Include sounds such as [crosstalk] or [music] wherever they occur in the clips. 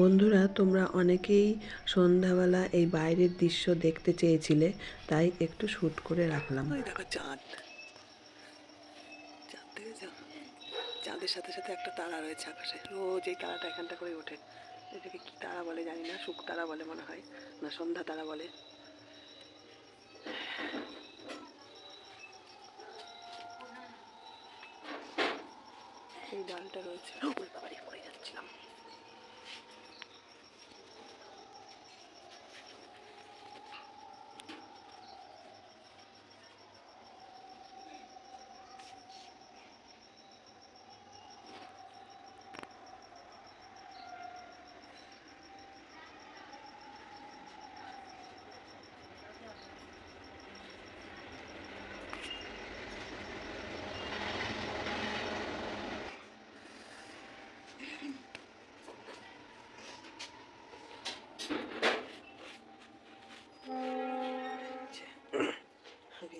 বন্ধুরা, তোমরা অনেকেই সন্ধ্যাবেলা এই বাইরের দৃশ্য দেখতে চেয়েছিলে, তাই একটু শ্যুট করে রাখলাম। দেখো চাঁদ। চাঁদ দেখেছ? চাঁদের সাথে সাথে একটা তারা রয়েছে আকাশে। রোজ এই তারাটা এখানটা করে ওঠে। এটাকে কি তারা বলে জানি না, শুক তারা বলে মনে হয়, না সন্ধ্যা তারা বলে। এই ডালটা রয়েছে। পড়ে যাচ্ছিলাম।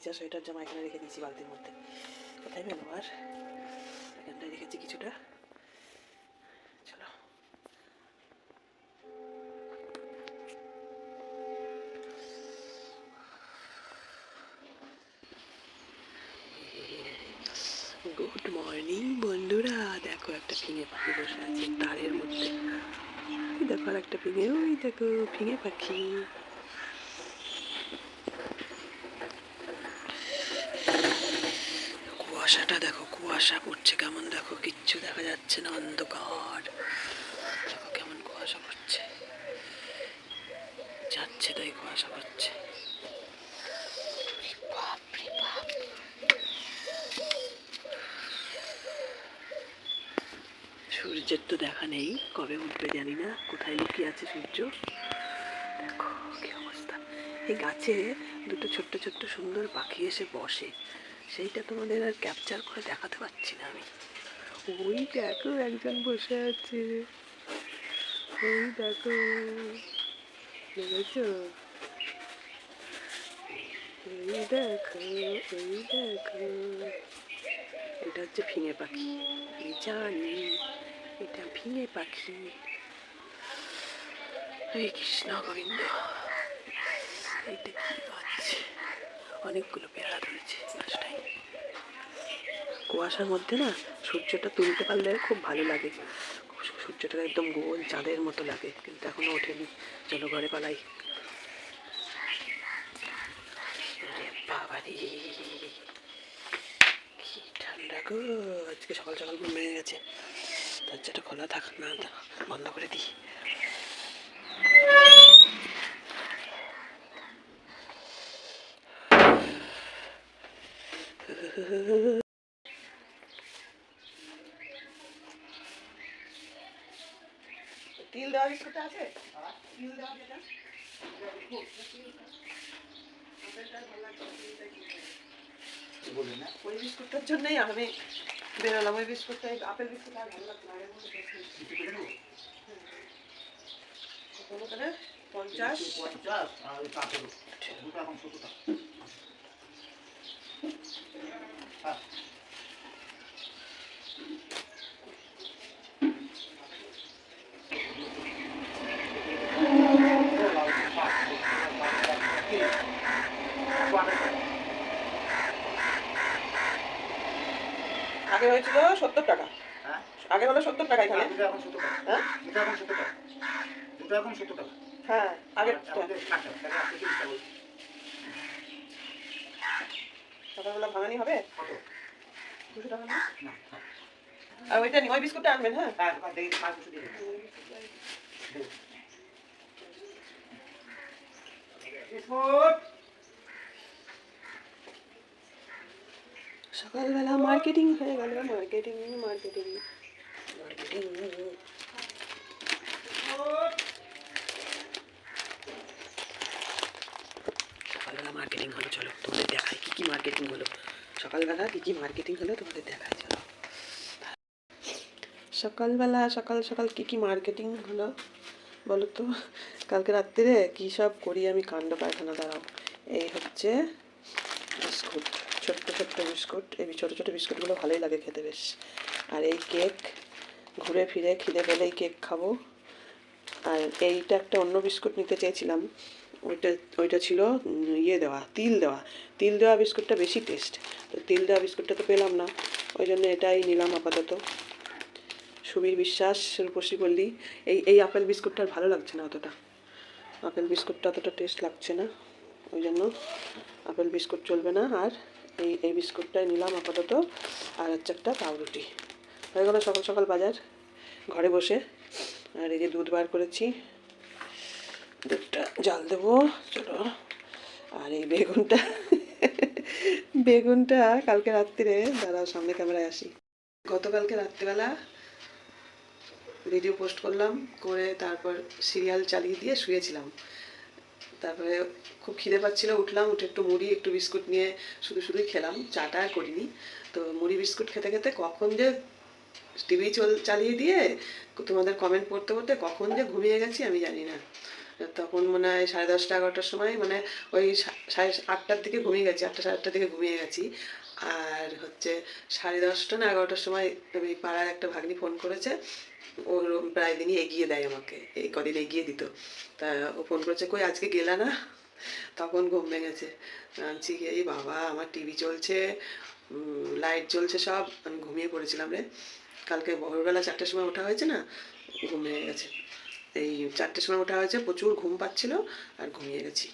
ভিজা সোয়েটার জামা এখানে রেখে দিয়েছি বালতির মধ্যে। কোথায় গেল আর? এখানটায় রেখেছি কিছুটা। গুড মর্নিং বন্ধুরা। দেখো একটা ফিঙে পাখি বসে আছে তারের মধ্যে। দেখো আর একটা ফিঙে, ওই দেখো ফিঙে পাখি কুয়াশাটা দেখো কুয়াশা পড়ছে কেমন? দেখো, কিচ্ছু দেখা যাচ্ছে না, অন্ধকার। দেখো কেমন কুয়াশা পড়ছে। যাচ্ছে তাই কুয়াশা পড়ছে। সূর্যের তো দেখা নেই, কবে উঠবে জানি না। কোথায় লুকিয়ে আছে সূর্য? দেখো কি অবস্থা। এই গাছে দুটো ছোট্ট ছোট্ট সুন্দর পাখি এসে বসে। সেইটা তোমাদের আর ক্যাপচার করে দেখাতে পারছি না আমি। ওই দেখো একজন বসে আছে। ওই দেখো। দেখেছ? এই দেখো এই দেখো। এটা হচ্ছে ফিঙে পাখি। জানি, এটা ফিঙে পাখি। হরে কৃষ্ণ গোবিন্দ, এইটা কি অনেকগুলো পেয়ারা ধরেছে গাছটাই কুয়াশার মধ্যে না সূর্যটা তুলতে পারলে খুব ভালো লাগে। সূর্যটা একদম গোল চাঁদের মতো লাগে, কিন্তু এখনও ওঠেনি। চলো ঘরে পালাই। বাবারে, কি ঠান্ডা গো। আজকে সকাল সকাল ঘুম ভেঙে গেছে। দরজাটা খোলা থাক না, বন্ধ করে দিই। তিল দেওয়া বিস্কুট আছে? তিল দেওয়া যেটা ওই বিস্কুটটার জন্যই আমি বেরোলাম ওই বিস্কুটটা আপেল বিস্কুট আর ভালো করে পঞ্চাশ। পঞ্চাশ আর ওই কাপড় দুটো এখন সত্তর টাকা হ্যাঁ আগে হয়েছিল সত্তর টাকা। হ্যাঁ? আগে হলো সত্তর টাকা এখানে। হ্যাঁ? দুটো এখন সত্তর টাকা। দুটো এখন সত্তর টাকা। হ্যাঁ আগের আমাদের ষাট টাকা তাহলে আপনি তিরিশ টাকা বলছেন। সকালবেলা ভাঙানি হবে? দুশো টাকা না? আর ওইটা ওই বিস্কুটটা আনবেন হ্যাঁ? হ্যাঁ, সকালবেলা মার্কেটিং হয়ে গেল মার্কেটিং মার্কেটিং মার্কেটিং সকালবেলা মার্কেটিং হলো চলো তোমাদের দেখাই কি কি মার্কেটিং হলো। সকালবেলা কী কী মার্কেটিং হলো তোমাদের দেখাই চলো সকালবেলা, সকাল সকাল কী কী মার্কেটিং হলো বলো তো? কালকে রাত্রিরে কী সব করি আমি কাণ্ড পায়খানা দাঁড়াও। এই হচ্ছে বিস্কুট, ছোট্ট ছোট্ট বিস্কুট। এই ছোটো ছোটো বিস্কুটগুলো ভালোই লাগে খেতে বেশ। আর এই কেক, ঘুরে ফিরে খিদে পেলেই কেক খাব। আর এইটা একটা অন্য বিস্কুট নিতে চেয়েছিলাম। ওইটা ওইটা ছিল ইয়ে দেওয়া, তিল দেওয়া। তিল দেওয়া বিস্কুটটা বেশি টেস্ট তো তিল দেওয়া বিস্কুটটা তো পেলাম না। ওই জন্য এটাই নিলাম আপাতত। সুবীর বিশ্বাস রূপসী পল্লী, এই এই আপেল বিস্কুটটা আর ভালো লাগছে না অতটা। আপেল বিস্কুটটা অতটা টেস্ট লাগছে না। ওই জন্য আপেল বিস্কুট চলবে না। আর এই এই বিস্কুটটাই নিলাম আপাতত। আর হচ্ছে একটা পাউরুটি। হয়ে গেলো সকাল সকাল বাজার। ঘরে বসে। আর এই যে দুধ বার করেছি, দুধটা জাল দেবো, চলো। আর এই বেগুনটা বেগুনটা কালকে রাত্রিরে দাঁড়াও সামনে ক্যামেরায় আসি। গতকালকে রাত্রিবেলা ভিডিও পোস্ট করলাম, করে তারপর সিরিয়াল চালিয়ে দিয়ে শুয়েছিলাম। তারপরে খুব খিদে পাচ্ছিল, উঠলাম, উঠে একটু মুড়ি, একটু বিস্কুট নিয়ে শুধু শুধুই খেলাম, চাটা করিনি। তো মুড়ি, বিস্কুট খেতে খেতে কখন যে টিভি চল, চালিয়ে দিয়ে তোমাদের কমেন্ট পড়তে পড়তে কখন যে ঘুমিয়ে গেছি আমি জানি না। তখন মনে হয় সাড়ে দশটা, এগারোটার সময় মানে ওই সাড়ে আটটার দিকে ঘুমিয়ে গেছি, আটটা, সাড়ে আটটার দিকে ঘুমিয়ে গেছি। আর হচ্ছে সাড়ে দশটা না এগারোটার সময় ওই পাড়ার একটা ভাগ্নি ফোন করেছে। ওর প্রায় দিনই এগিয়ে দেয় আমাকে, এই কদিন এগিয়ে দিত। তা ও ফোন করেছে, কই আজকে গেলা না? তখন ঘুম ভেঙেছে। আনছি এই বাবা, আমার টিভি চলছে লাইট জ্বলছে সব। আমি ঘুমিয়ে পড়েছিলাম রে। কালকে ভোরবেলা চারটের সময় ওঠা হয়েছে না ঘুম ভেঙে গেছে। এই চারটের সময় ওঠা হয়েছে, প্রচুর ঘুম পাচ্ছিল আর ঘুমিয়ে গেছি।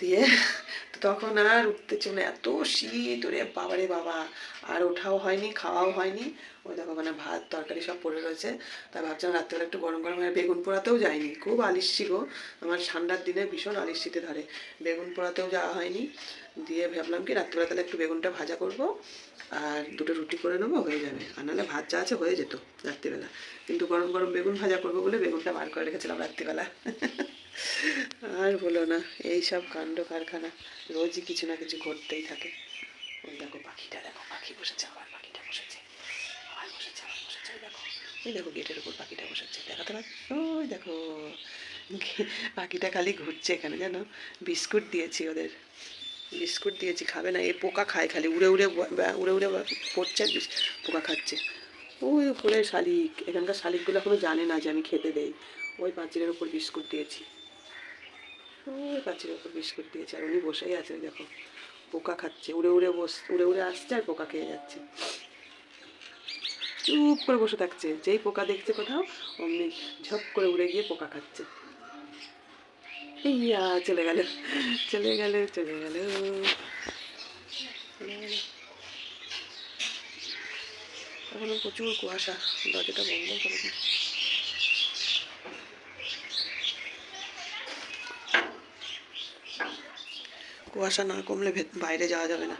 দিয়ে তো তখন আর উঠতে চলে এত শীত, ওরে বাবারে বাবা। আর ওঠাও হয়নি, খাওয়াও হয়নি। ওই দেখো মানে ভাত, তরকারি সব পড়ে রয়েছে। তা ভাবছিলাম রাত্রেবেলা একটু গরম গরম আর বেগুন পোড়াতেও যায়নি খুব আলিস্যি গো আমার ঠান্ডার দিনে ভীষণ আলিস্যিতে ধরে। বেগুন পোড়াতেও যাওয়া হয়নি। দিয়ে ভাবলাম কি, রাত্রিবেলা তাহলে একটু বেগুনটা ভাজা করব, আর দুটো রুটি করে নেব, হয়ে যাবে। আর নাহলে ভাত যা আছে হয়ে যেত রাত্রিবেলা। কিন্তু গরম গরম বেগুন ভাজা করব বলে বেগুনটা বার করে রেখেছিলাম রাত্রিবেলা। আর বলো না, এই সব কাণ্ড কারখানা, রোজই কিছু না কিছু ঘটতেই থাকে। ওই দেখো পাখিটা, দেখো পাখি বসেছে, আবার পাখিটা বসেছে, আবার বসেছে আবার বসেছে দেখো। ওই দেখো গেটের উপর পাখিটা বসেছে, দেখাতে পার, ওই দেখো। পাখিটা খালি ঘুরছে এখানে, জানো? বিস্কুট দিয়েছি ওদের। বিস্কুট দিয়েছি, খাবে না এ পোকা খায় খালি, উড়ে উড়ে উড়ে উড়ে পড়ছে পোকা খাচ্ছে। ওই উপরে শালিক, এখানকার শালিকগুলো এখনও জানে না যে আমি খেতে দেই। ওই পাঁচিলের উপর বিস্কুট দিয়েছি। ওই পাঁচিলের উপর বিস্কুট দিয়েছি, আর উনি বসেই আছে দেখো। পোকা খাচ্ছে, উড়ে উড়ে বস, উড়ে উড়ে আসছে আর পোকা খেয়ে যাচ্ছে। চুপ করে বসে থাকছে, যেই পোকা দেখছে কোথাও, অমনি ঝপ করে উড়ে গিয়ে পোকা খাচ্ছে। ইয়া, চলে গেল চলে গেল চলে গেল। চলে এখনও প্রচুর কুয়াশা, দরজাটা বন্ধ করে দিই। কুয়াশা না কমলে বাইরে যাওয়া যাবে না।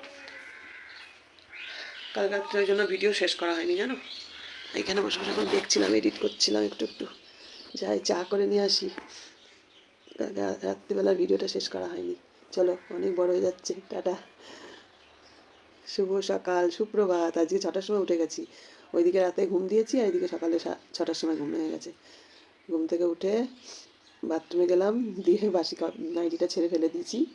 কাল রাত্রের জন্য ভিডিও শেষ করা হয়নি, জানো? এখানে বসে বসে এখন দেখছিলাম, এডিট করছিলাম একটু একটু। যাই, চা করে নিয়ে আসি। কালকে রা- রাত্রিবেলা ভিডিওটা শেষ করা হয়নি। চলো, অনেক বড় হয়ে যাচ্ছে। টাটা। শুভ সকাল। সুপ্রভাত। আজকে ছটার সময় উঠে গেছি। ওইদিকে রাতে ঘুম দিয়েছি আর এইদিকে সকালে ছটার সময় ঘুম হয়ে গেছে। ঘুম থেকে উঠে বাথরুমে গেলাম, দিয়ে বাসি নাইটিটা ছেড়ে ফেলে দিয়েছি।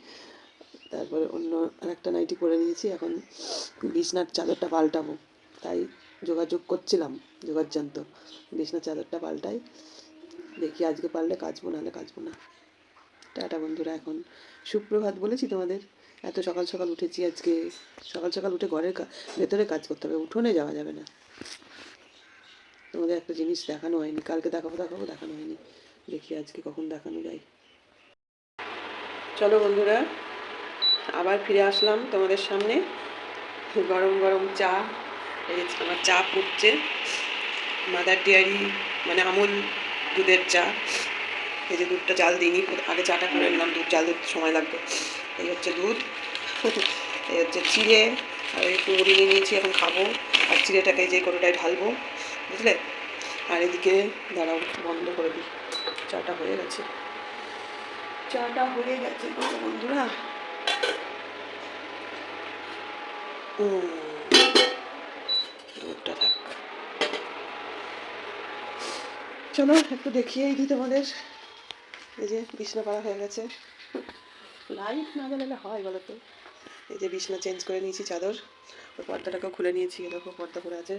তারপরে অন্য আরেকটা নাইটি পরে নিয়েছি। এখন বিছনার চাদরটা পাল্টাবো। তাই যোগাযোগ করছিলাম, যোগাযোগ বিছনার চাদরটা পাল্টাই। দেখি আজকে পারলে কাচবো, নাহলে কাচবো না। টাটা বন্ধুরা, এখন সুপ্রভাত বলেছি তোমাদের। এত সকাল সকাল উঠেছি আজকে। সকাল সকাল উঠে ঘরের ভেতরে কাজ করতে হবে, উঠোনে যাওয়া যাবে না। তোমাদের একটা জিনিস দেখানো হয়নি, কালকে দেখাবো দেখাবো, দেখানো হয়নি। দেখি আজকে কখন দেখানো যায়। চলো বন্ধুরা, আবার ফিরে আসলাম তোমাদের সামনে। গরম গরম চা, এই আমার চা পড়ছে মাদার ডেয়ারি মানে আমুল দুধের চা। এই যে দুধটা জাল দিইনি আগে চাটা করে নিলাম, দুধ জাল দিতে সময় লাগবে। এই হচ্ছে দুধ। এই হচ্ছে চিড়ে, আর একটু মুড়ি নিয়ে নিয়েছি, এখন খাব। আর চিড়েটাকে যে কোটোটায় ঢালবো, বুঝলে? আর এদিকে, দাঁড়াও, বন্ধ করে দিই। চাটা হয়ে গেছে। চাটা হয়ে গেছে বন্ধুরা। দুধটা থাক। চলো, একটু দেখিয়েই দিই তোমাদের। এই যে বিছনা পাড়া হয়ে গেছে। লাইট না জ্বালালে হয় বলো তো এই যে বিছনা চেঞ্জ করে নিয়েছি চাদর। ওই পর্দাটাকেও খুলে নিয়েছি এ দেখো পর্দা করে আছে।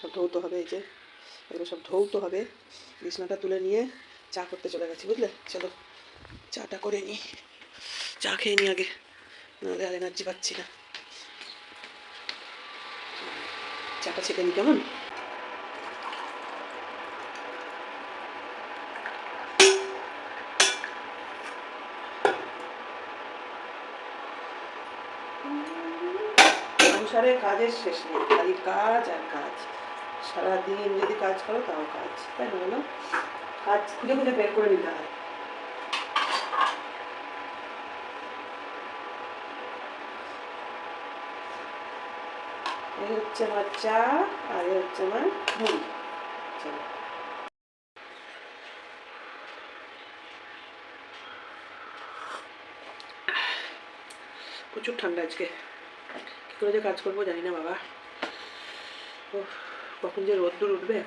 সব ধৌত হবে এই যে। এগুলো সব ধৌত হবে। বিছনাটা তুলে নিয়ে চা করতে চলে গেছি, বুঝলে? চলো, চাটা করে নিই। চা খেয়ে নিই আগে। নাহলে আর এনার্জি পাচ্ছি না। চাটা ছেঁকে নি কেমন? সংসারে কাজের শেষ নেই। খালি কাজ আর কাজ। সারাদিন যদি কাজ করো, তাও কাজ। তাই না বলো? কাজ খুঁজে খুঁজে বের করে নিতে হয়। এই হচ্ছে আমার চা, আর হচ্ছে আমার মুড়ি প্রচুর ঠান্ডা আজকে। করে যে কাজ করব জানি না বাবা। ও কখন যে রোদ্দুর উঠবে।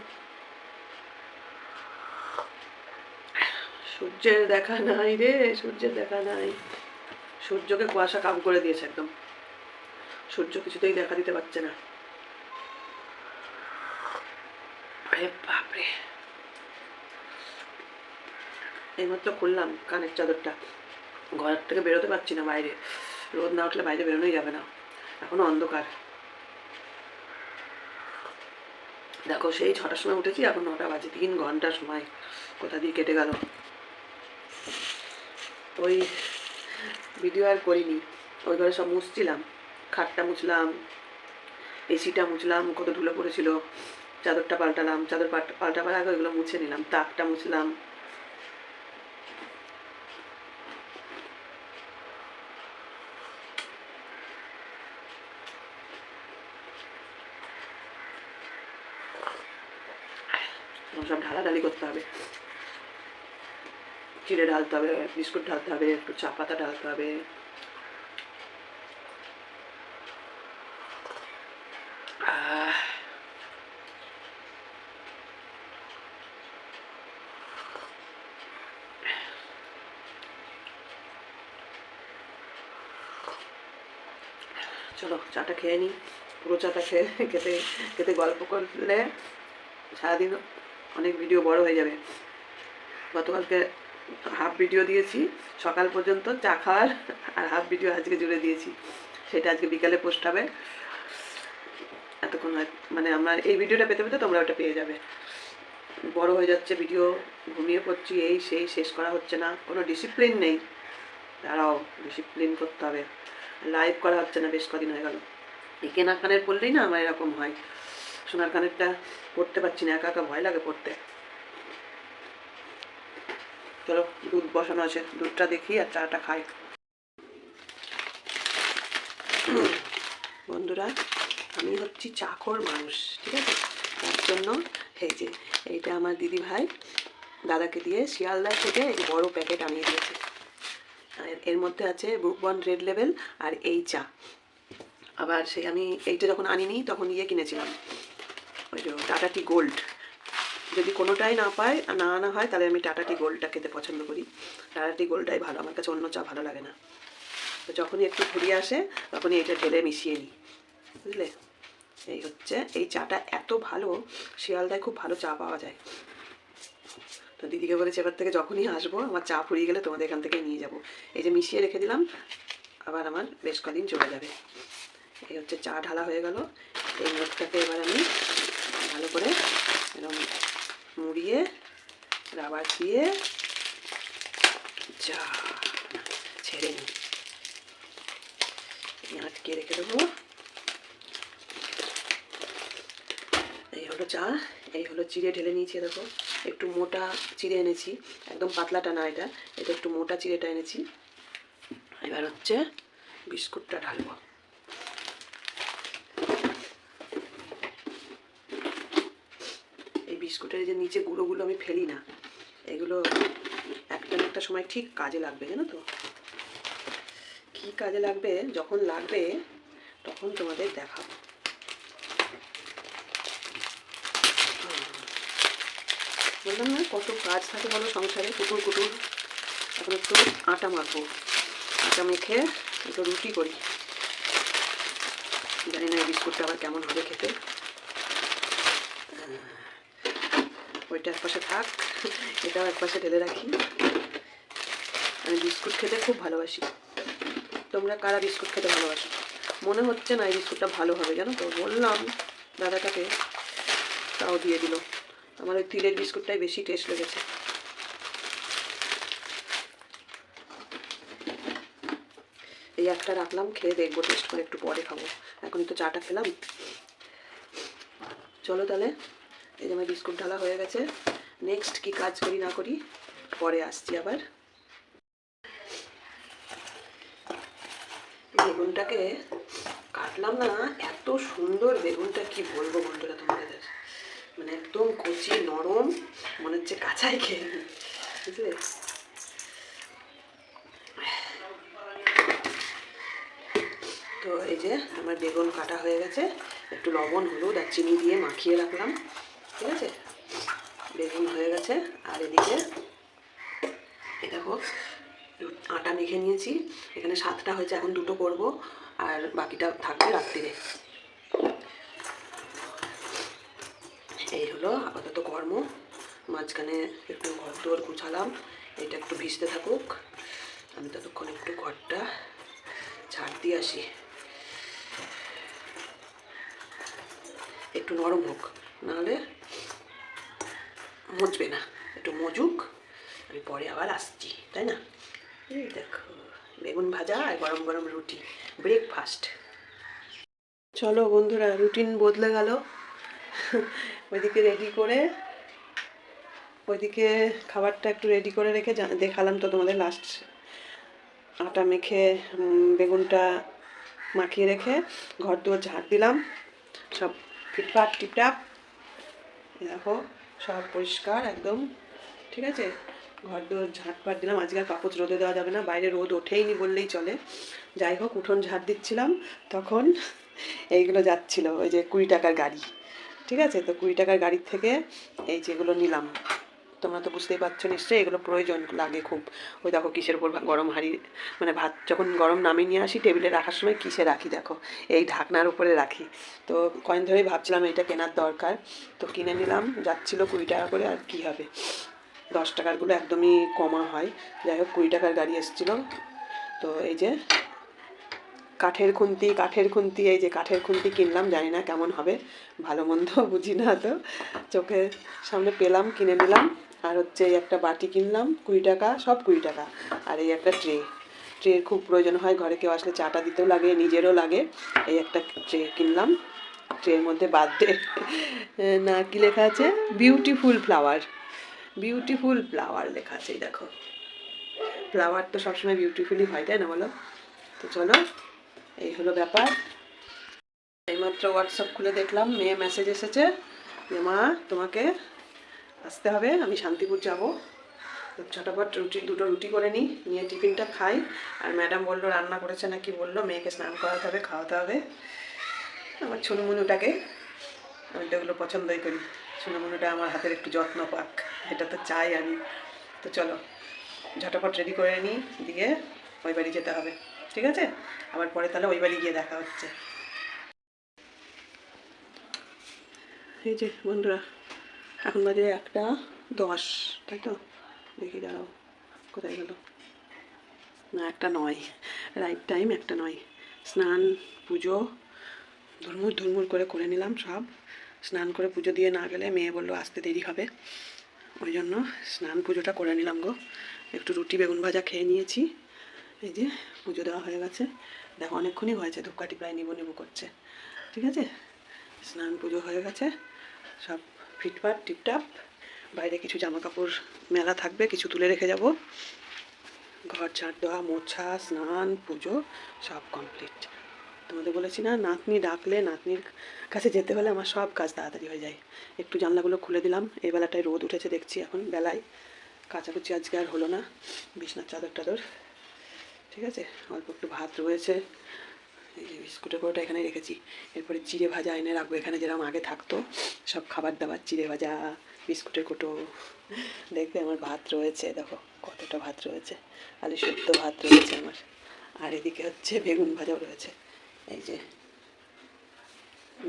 সূর্যের দেখা নাই রে, সূর্যের দেখা নাই। সূর্যকে কুয়াশা কাম করে দিয়েছে একদম। সূর্য কিছুতেই দেখা দিতে পারছে না। বাপরে। এইমাত্র খুললাম কানের চাদরটা। ঘর থেকে বেরোতে পারছি না বাইরে। রোদ না উঠলে বাইরে বেরোনোই যাবে না। এখনও অন্ধকার। দেখো, সেই ছটার সময় উঠেছি, এখন নটা বাজে, তিন ঘণ্টা সময়। কোথা দিয়ে কেটে গেল? ওই ভিডিও আর করিনি, ওই ঘরে সব মুছছিলাম, খাটটা মুছলাম, এসিটা মুছলাম, কত ধুলো পড়েছিল, চাদরটা পাল্টালাম, চাদর পাল্টা, পাল্টাবার আগে ওইগুলো মুছে নিলাম, তাকটা মুছলাম এগুলো সব ঢালাঢালি করতে হবে। চিড়ে ঢালতে হবে, বিস্কুট ঢালতে হবে, একটু চা পাতা ঢালতে হবে। চলো, চাটা খেয়ে নিই পুরো চাটা খেয়ে, খেতে খেতে গল্প করলে সারাদিন অনেক ভিডিও বড় হয়ে যাবে। গতকালকে হাফ ভিডিও দিয়েছি, সকাল পর্যন্ত চা খাওয়ার আর হাফ ভিডিও আজকে জুড়ে দিয়েছি। সেটা আজকে বিকালে পোস্ট হবে। এতক্ষণ মানে আমরা এই ভিডিওটা পেতে পেতে তোমরা ওটা পেয়ে যাবে। বড় হয়ে যাচ্ছে ভিডিও ঘুমিয়ে পড়ছি, এই সেই, শেষ করা হচ্ছে না। কোনো ডিসিপ্লিন নেই। দাঁড়াও ডিসিপ্লিন করতে হবে। লাইভ করা হচ্ছে না, বেশ কদিন হয়ে গেল। কেনা কানের পড়লেই না আমার এরকম হয়। সোনার কানেরটা পড়তে পারছি না, একা একা ভয় লাগে পড়তে। চলো, দুধ বসানো আছে, দুধটা দেখি আর চাটা খাই। বন্ধুরা, আমি হচ্ছি চাকর মানুষ, ঠিক আছে? তার জন্য এই যে, এইটা আমার দিদি ভাই দাদাকে দিয়ে শিয়ালদার থেকে এই বড় প্যাকেট আনিয়ে দিয়েছে। এর মধ্যে আছে ব্রুক বন্ড রেড লেভেল আর এই চা। আবার সেই আমি এইটা যখন আনিনি, তখন ইয়ে কিনেছিলাম। ওই যে টাটা টি গোল্ড। যদি কোনোটাই না পায়, না আনা হয়, তাহলে আমি টাটা টি গোল্ডটা খেতে পছন্দ করি। টাটা টি গোল্ডটাই ভালো, আমার কাছে অন্য চা ভালো লাগে না। তো যখনই একটু ঘুরিয়ে আসে, তখনই এটা ঢেলে মিশিয়ে নিই। বুঝলে? এই হচ্ছে, এই চাটা এত ভালো, শিয়ালদায় খুব ভালো চা পাওয়া যায়। তো দিদিকে বলেছি, এবার থেকে যখনই আসব, আমার চা ফুরিয়ে গেলে তোমাদের এখান থেকে নিয়ে যাব। এই যে মিশিয়ে রেখে দিলাম, আবার আমার বেশ কদিন চলে যাবে। এই হচ্ছে চা ঢালা হয়ে গেল। এই মুখটাকে এবার আমি ভালো করে এরকম মুড়িয়ে রাবার দিয়ে যা, ছেড়ে নিই আটকে রেখে দেবো। এই হলো চা, এই হলো চিড়ে ঢেলে নিয়েছি দেখো। একটু মোটা চিড়ে এনেছি, একদম পাতলাটা না এটা। এটা একটু মোটা চিড়েটা এনেছি। এবার হচ্ছে বিস্কুটটা ঢালবো। বিস্কুটের যে নিচে গুঁড়োগুলো আমি ফেলি না, এগুলো একটা একটা সময় ঠিক কাজে লাগবে, জানো তো? কি কাজে লাগবে? যখন লাগবে, তখন তোমাদের দেখাবো। বললাম না, কত কাজ থাকে বলো সংসারে, কুটুর কুটুর। এখন একটু আটা মাখবো। আটা মেখে একটু রুটি করি। জানি না এই বিস্কুটটা আবার কেমন হবে খেতে। ওইটা এক পাশে থাক, এটাও এক পাশে ঢেলে রাখি। আমি বিস্কুট খেতে খুব ভালোবাসি। তোমরা কারা বিস্কুট খেতে ভালোবাসো? মনে হচ্ছে না এই বিস্কুটটা ভালো হবে, জানো তো? বললাম, দাদাটাকে তাও দিয়ে দিল। আমার ওই তিলের বিস্কুটটাই বেশি টেস্ট লেগেছে। এই একটা রাখলাম, খেয়ে দেখব টেস্ট করে একটু পরে খাব। এখনই তো চাটা খেলাম। চলো তাহলে। এই যে আমার বিস্কুট ঢালা হয়ে গেছে। নেক্সট কি কাজ করি না করি, পরে আসছি আবার। বেগুনটাকে কাটলাম না, এত সুন্দর বেগুনটা, কি বলব বন্ধুরা তোমাদের? মানে একদম কচি, নরম, মনে হচ্ছে কাঁচাই খেয়ে। বুঝলে? তো এই যে আমার বেগুন কাটা হয়ে গেছে, একটু লবণ, হলুদ আর চিনি দিয়ে মাখিয়ে রাখলাম। ঠিক আছে? বেগুন হয়ে গেছে। আর এদিকে এ দেখো, আটা মেখে নিয়েছি। এখানে সাতটা হয়েছে, এখন দুটো করব। আর বাকিটা থাকবে রাত্রিরে। এই হলো আপাতত কর্ম। মাঝখানে একটু ঘর দোর গুছালাম। এটা একটু ভিজতে থাকুক। আমি ততক্ষণ একটু ঘরটা ঝাড় দিয়ে আসি। একটু নরম হোক। মজবে না। একটু মজুক, আমি পরে আবার আসছি, তাই না? এই দেখো, বেগুন ভাজা আর গরম গরম রুটি ব্রেকফাস্ট চলো বন্ধুরা, রুটিন বদলে গেল। ওইদিকে রেডি করে, ওইদিকে খাবারটা একটু রেডি করে রেখে দেখালাম তো তোমাদের লাস্ট আটা মেখে বেগুনটা মাখিয়ে রেখে ঘর দুয়ার ঝাড় দিলাম। সব ফিটফাট, টিপটাপ। দেখো। সব পরিষ্কার একদম, ঠিক আছে? ঘর দোর ঝাঁটপাট দিলাম, আজকে আর কাপড় রোদে দেওয়া যাবে না, বাইরে রোদ ওঠেইনি বললেই চলে। যাই হোক, উঠোন ঝাঁট দিচ্ছিলাম, তখন এইগুলো যাচ্ছিল, ওই যে কুড়ি টাকার গাড়ি, ঠিক আছে? তো কুড়ি টাকার গাড়ির থেকে এই যেগুলো নিলাম। তোমরা তো বুঝতেই পারছ নিশ্চয়ই এগুলো প্রয়োজন লাগে খুব। ওই দেখো কিসের উপর গরম হাঁড়ি মানে ভাত যখন গরম নামিয়ে নিয়ে আসি টেবিলে রাখার সময় কিসে রাখি দেখো? এই ঢাকনার উপরে রাখি। তো কয়েন ধরেই ভাবছিলাম এটা কেনার দরকার। তো কিনে নিলাম, যাচ্ছিল কুড়ি টাকা করে আর কি হবে? দশ টাকারগুলো একদমই কমা হয়। যাই হোক, কুড়ি টাকার গাড়ি এসেছিল। তো এই যে কাঠের খুন্তি কাঠের খুন্তি, এই যে কাঠের খুন্তি কিনলাম, জানি না কেমন হবে। ভালো মন্দ [laughs] বুঝি না তো। চোখের সামনে পেলাম, কিনে নিলাম। আর হচ্ছে একটা বাটি কিনলাম, কুড়ি টাকা, সব কুড়ি টাকা। আর এই একটা ট্রে। ট্রের খুব প্রয়োজন হয়, ঘরে কেউ আসলে চাটা দিতেও লাগে, নিজেরও লাগে। এই একটা ট্রে কিনলাম। ট্রের মধ্যে বার্থডে [laughs] না, কি লেখা আছে? বিউটিফুল ফ্লাওয়ার বিউটিফুল ফ্লাওয়ার লেখা আছে দেখো। ফ্লাওয়ার তো সবসময় বিউটিফুলই হয়, তাই না বলো? তো চলো, এই হলো ব্যাপার। এইমাত্র হোয়াটসঅ্যাপ খুলে দেখলাম, মেয়ে মেসেজ এসেছে। যে মা, তোমাকে আসতে হবে, আমি শান্তিপুর যাব। তো চটাপট রুটি, দুটো রুটি করে নিই, নিয়ে টিফিনটা খাই। আর ম্যাডাম বলল, রান্না করেছে না কি বলল, মেয়েকে স্নান করাতে হবে, খাওয়াতে হবে। আমার ছুনুমুনুটাকে আমি তো এগুলো পছন্দই করি। ছুনুমুনুটা আমার হাতের একটু যত্ন পাক, এটা তো চাই আমি। তো চলো, ঝটাপট রেডি করে নিই, দিয়ে ওই বাড়ি যেতে হবে, ঠিক আছে? আবার পরে তাহলে ওই বাড়ি গিয়ে দেখা হচ্ছে। এই যে বন্ধুরা এখন বাজে একটা দশ তাই তো দেখি দাঁড়াও কোথায় গেল না একটা নয় রাইট টাইম একটা নয় স্নান পুজো ধুরমুর ধুরমুর করে করে নিলাম সব স্নান করে পুজো দিয়ে না গেলে মেয়ে বলল আসতে দেরি হবে ওই জন্য স্নান পুজোটা করে নিলাম গো একটু রুটি বেগুন ভাজা খেয়ে নিয়েছি এই যে পুজো দেওয়া হয়ে গেছে দেখো অনেকক্ষণই হয়েছে ধূপকাঠি প্রায় নিবো নিবো করছে ঠিক আছে স্নান পুজো হয়ে গেছে সব ফিটফাট, টিপটাপ। বাইরে কিছু জামা কাপড় মেলা থাকবে, কিছু তুলে রেখে যাব। ঘর ঝাড় দেওয়া মোছা, স্নান, পুজো, সব কমপ্লিট তোমাদের বলেছি না, নাতনি ডাকলে নাতনির কাছে যেতে হলে আমার সব কাজ তাড়াতাড়ি হয়ে যায়। একটু জানলাগুলো খুলে দিলাম, এই বেলাটায় রোদ উঠেছে দেখছি এখন বেলায়। কাচাকুচি আজকে আর হলো না, বিছনার চাদর টাদর ঠিক আছে? অল্প একটু ভাত রয়েছে। এই যে বিস্কুটের কোটা এখানে রেখেছি। এরপরে চিড়ে ভাজা এনে রাখব। এখানে যেরকম আগে থাকতো, সব খাবার দাবার চিড়ে ভাজা, বিস্কুটের কোটো। দেখবে আমার ভাত রয়েছে, দেখো কতটা ভাত রয়েছে। আলু সেদ্ধ ভাত রয়েছে আমার। আর এদিকে হচ্ছে বেগুন ভাজাও রয়েছে। এই যে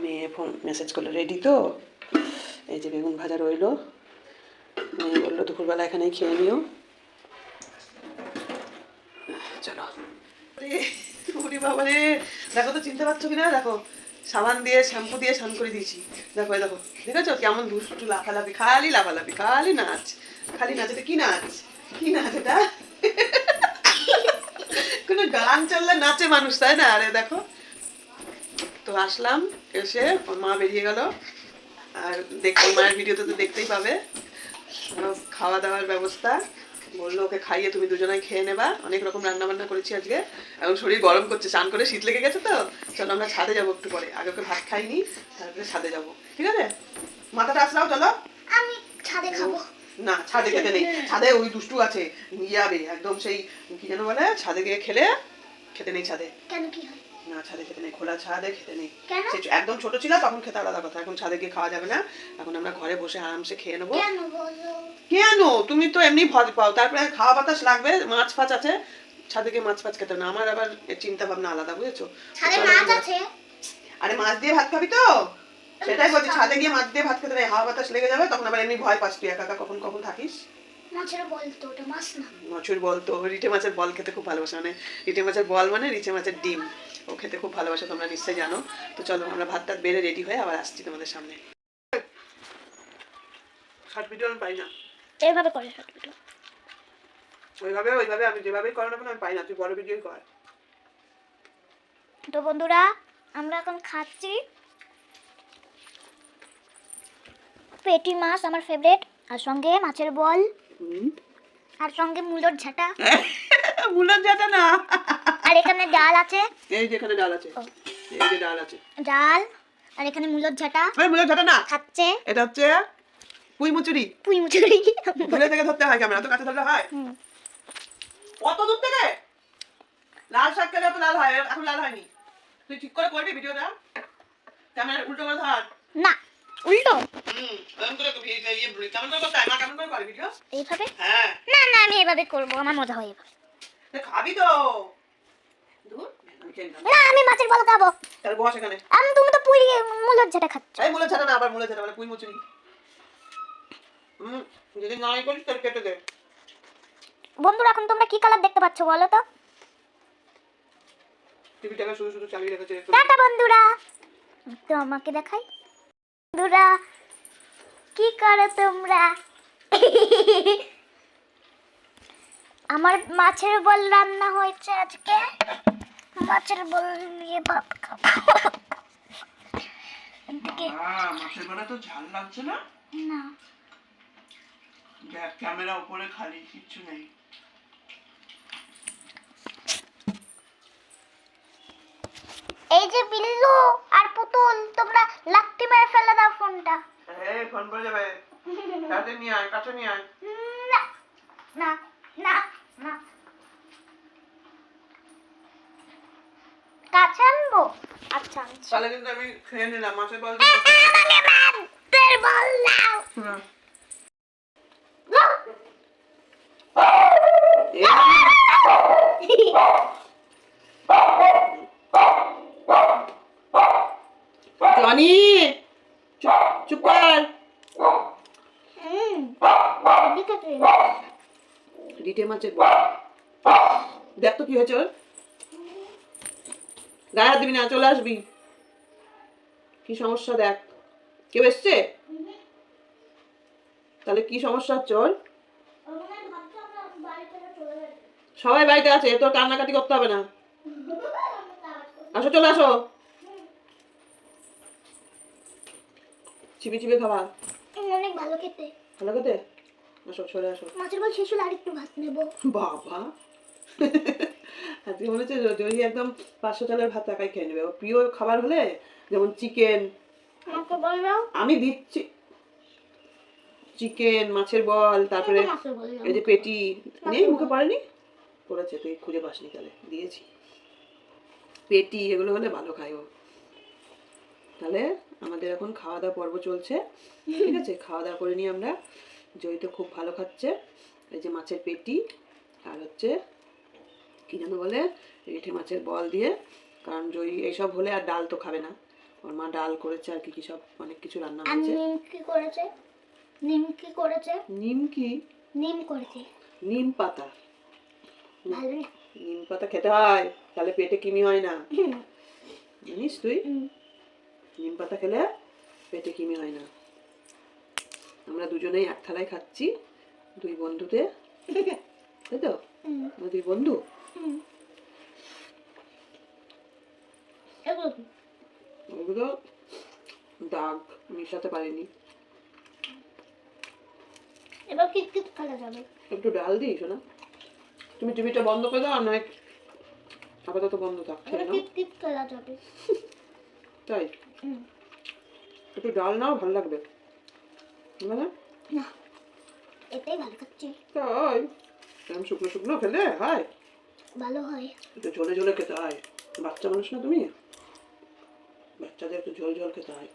মেয়ে ফোন মেসেজ করল, রেডি তো? এই যে বেগুন ভাজা রইল। মেয়ে বলল, দুপুরবেলা এখানেই খেয়ে নিও। চলো। দেখো তো, চিনতে পারছ কিনা? দেখো, সাবান দিয়ে শ্যাম্পু দিয়ে স্নান করে দিয়েছি। দেখো দেখো, দেখেছ? কেমন দুষ্টু লাফালাফি, খালি লাফালাফি, খালি নাচ খালি নাচ, এটা কি নাচ? কি নাচ এটা? কোনো গান চললে নাচে মানুষ, তাই না? আরে দেখো, তো আসলাম, এসে মা বেরিয়ে গেল। আর দেখ, মায়ের ভিডিওতে তো দেখতেই পাবে। খাওয়া দাওয়ার ব্যবস্থা। বলল ওকে খাইয়ে তুমি দুজনাই খেয়ে নেবা। অনেক রকম রান্না বান্না করেছি আজকে। এখন শরীর গরম করছে স্নান করে শীত লেগে গেছে তো। চলো আমরা ছাদে যাব একটু পরে। আগে ওকে ভাত খাইনি তারপরে ছাদে যাব। ঠিক আছে? মাথাটা আসলাও চলো। আমি ছাদে খাব। না ছাদে খেতে নেই। ছাদে ওই দুষ্টু আছে নিয়ে যাবে। একদম সেই কি যেন বলে ছাদে গিয়ে খেলে খেতে নেই ছাদে। কেন কি হয়? না ছাদে খেতে নেই খোলা ছাদে খেতে নেই। সে একদম ছোট ছিল তখন খেতে আলাদা কথা। এখন ছাদে গিয়ে খাওয়া যাবে না। এখন আমরা ঘরে বসে আরামসে খেয়ে নেব। কেন তুমি তো এমনি ভজ পাও। তারপরে খাওয়া বাতাস লাগবে মাছ ফাছ আছে। ছাদে গিয়ে মাছ ফাছ খেতে না। আমার আবার চিন্তা ভাবনা আলাদা বুঝেছ? আরে মাছ দিয়ে ভাত খাবি তো? সেটাই বলছি ছাদে গিয়ে মাছ দিয়ে ভাত খেতে নেই। হাওয়া বাতাস লেগে যাবে তখন আবার এমনি ভয় পাস তুই একা একা। কখন কখন থাকিস? মাছের বলতো ওটা মাছ না। মাছের বল তো। রিটে মাছের বল খেতে খুব ভালোবাসে। মানে রিটে মাছের বল মানে রিচে মাছের ডিম। ও খেতে খুব ভালোবাসে তোমরা নিশ্চয়ই জানো। তো চলো আমরা ভাত টাত বেড়ে রেডি হয়ে আবার আসছি তোমাদের সামনে। শর্ট ভিডিও আমি পাই না। এভাবে করে শর্ট ভিডিও ওইভাবে ওইভাবে আমি যেভাবেই করো না আমি পাই না তুই বড় ভিডিওই কর। তো বন্ধুরা আমরা এখন খাচ্ছি পেটি মাছ আমার ফেভারিট আর সঙ্গে মাছের বল। আর সঙ্গে মুলোর ঝাঁটা। [laughs] মুলার যাটা না। আর এখানে ডাল আছে। এই যে এখানে ডাল আছে। এই যে ডাল আছে। ডাল আর এখানে মুলোর ঝাঁটা। এই মুলার যাটা না। খাচ্ছে। এটা হচ্ছে পুঁই মুচুরি। পুই মুচুরি। দূরে থেকে ধরতে হয় ক্যামেরা তো কাছে ধরলে হয়। কত দূর থেকে? লাল শাক খেলে তো লাল হয় এখন লাল হয়নি। তুই ঠিক করে করবি ভিডিওটা? ক্যামেরা উল্টো করে ধর। না উল্টো। এইভাবে? হ্যাঁ। না না আমি এভাবে করব আমার মজা হয় এভাবে। খাবি তো দূর আমি খেয়ে নিলাম। না আমি মাছের বল খাব। তাহলে বস এখানে। আমি তুমি তো পুরি মুলোর ঝাঁটা খাচ্ছ। এই মুলে ছাড়া না আবার মুলে ছাড়া মানে পুঁই মুচুরি হুম যদি নাই করিস তাহলে কেটে দে। বন্ধুরা এখন তোমরা কি কালার দেখতে পাচ্ছ বলো তো? টিভিটাকে শুধু শুধু চালিয়ে রেখেছে টাটা বন্ধুরা। তো আমাকে দেখাই। বন্ধুরা কি করো তোমরা? আমার মাছের বল রান্না হয়েছে আজকে। মাছের বল নিয়ে ভাত খাব। মাছের বেলা তো ঝাল লাগছে না? না। দেখ ক্যামেরা উপরে খালি কিচ্ছু নেই। এই যে বিল্লু আর পুতুল তোমরা লাত্তি মেরে ফেলে দাও ফোনটা। এই ফোন করে যাবে। নিয়ে আয় কাছে নিয়ে আয়। না না না না। কাছে আনব? আচ্ছা আনছি। তাহলে কিন্তু আমি খেয়ে নিলাম মাছের বল আমাকে মাছের বল দাও জনি চুপ কর। রিটে মাছের বল। দেখ তো কি হয়েছে ওর। গায়ে হাত দিবি না চলে আসবি। কি সমস্যা দেখ। কেউ এসছে? তাহলে কি সমস্যা? হচ্ছে ওর সবাই বাড়িতে আছে তোর কান্নাকাটি করতে হবে না। আসো চলে আসো। চিবি চিবি খাওয়া অনেক ভালো খেতে? ভালো খেতে আসো চলে আসো। মাছের বল শেষ হলে আরেকটু ভাত নেব। বাবা। আজকে মনে হচ্ছে জয়ী একদম পাঁচশো চালের ভাত একাই খেয়ে নেবে। প্রিয় খাবার হলে যেমন চিকেন আমি দিচ্ছি। চিকেন মাছের বল তারপরে এই যে পেটি। নেই মুখে পড়েনি? পড়েছে তুই খুঁজে পাসনি তাহলে। দিয়েছি। পেটি এগুলো হলে ভালো খাই ও। তাহলে আমাদের এখন খাওয়া দাওয়া পর্ব চলছে। ঠিক আছে খাওয়া দাওয়া করে নিয়ে আমরা জয়ী তো খুব ভালো খাচ্ছে। এই যে মাছের পেটি আর হচ্ছে কি যেন বলে? রেঠে মাছের বল দিয়ে। কারণ জয়ী এইসব হলে আর ডাল তো খাবে না। ওর মা ডাল করেছে আর কি কি সব অনেক কিছু রান্না আর হয়েছে। মিম কি করেছে? নিমকি করেছে? নিম কি? নিম করেছে। নিম পাতা। ভালো না। নিম পাতা খেতে হয় তাহলে পেটে কিমি হয় না। জানিস তুই। নিম পাতা খেলে পেটে কিমি হয় না। আমরা দুজনেই এক থালায় খাচ্ছি দুই বন্ধুতে। [laughs] তাই তো? দুই বন্ধু। এগুলো দাগ মিশাতে পারিনি। এবার যাবে? একটু ডাল তুমি টিভিটা বন্ধ করে দাও আপাতত বন্ধ থাক খেয়ে এবার নাও। কি কি খেলা যাবে? তাই। একটু ডাল নাও ভালো লাগবে। মানে? না এটাই ভালো তাই? এরকম শুকনো শুকনো খেলে হয়? ভালো হয়। একটু ঝোলে ঝোলে খেতে হয়। বাচ্চা মানুষ না তুমি? বাচ্চাদের একটু ঝোল ঝোল খেতে হয়।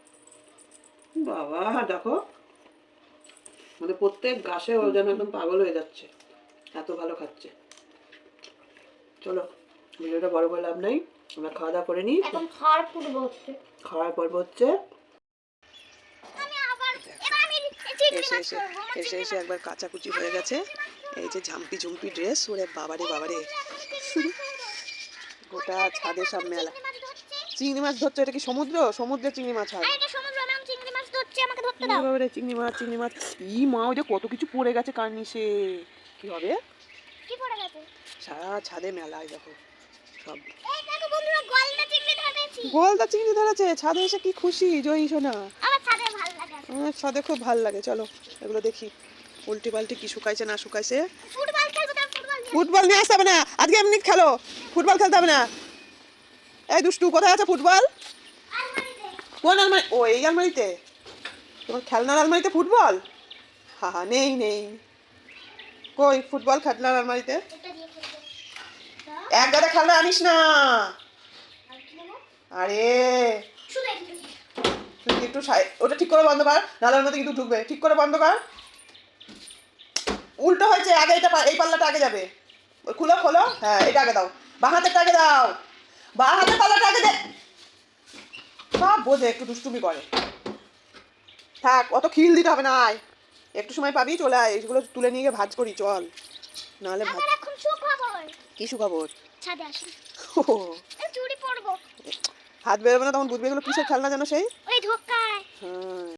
বাবা দেখো। মানে প্রত্যেক গাছে ও যেন একদম পাগল হয়ে যাচ্ছে। এত ভালো খাচ্ছে। চলো ভিডিওটা বড় করে লাভ নাই। আমরা খাওয়া দাওয়া করে নিই। এখন খাওয়ার পূর্ব হচ্ছে। খাওয়ার পর্ব হচ্ছে। এসে এসে এসে এসে একবার কাচাকুচি হয়ে গেছে। এই যে ঝাম্পি ঝুম্পি ড্রেস ওরে বাবারে বাবারে। গোটা ছাদে সব মেলা। চিংড়ি মাছ ধরছে এটা কি সমুদ্র? সমুদ্রে চিংড়ি মাছ হয়। বাবারে চিংড়ি মাছ চিংড়ি মাছ। ই মা ওই যে কত কিছু পড়ে গেছে কার্নিশে। কি হবে? সারা ছাদে মেলায় দেখো সব। গলদা চিংড়ি ধরেছে। ছাদে এসে কি খুশি জয়ী সোনা। লাগে। আমার ছাদে খুব ভালো লাগে চলো এগুলো দেখি। উল্টি পাল্টি কি শুকাইছে না শুকাইছে? ফুটবল নিয়ে। আসতে হবে না। আজকে এমনি খেলো। ফুটবল খেলতে হবে না। এই দুষ্টু কোথায় আছে ফুটবল? কোন আলমারি? ও এই আলমারিতে। তোমার খেলনার আলমারিতে ফুটবল? হা হা নেই নেই। কই ফুটবল খেলনার আলমারিতে? এক গাদা খেলনা আনিস না। আর তুই একটু ওটা ঠিক করে বন্ধ কর নালার মধ্যে কিন্তু ঢুকবে। ঠিক করে বন্ধ কর। উল্টো হয়েছে আগে এটা এই পাল্লাটা আগে যাবে। খুলো খোলো হ্যাঁ এটা আগে দাও। বাঁ হাতেরটা আগে দাও। বাঁ হাতের পাল্লাটা আগে দে। সব বোঝে একটু দুষ্টুমি করে। থাক অত খিল দিতে হবে না আয়। একটু সময় পাবি চলে আয়। এগুলো তুলে নিয়ে ভাজ করি চল। নাহলে ভাজ কি সুখবর? হাত বেরোবে না তখন বুঝবে এগুলো কিসের খেলনা যেন সেই? ওই ধোকায় হ্যাঁ।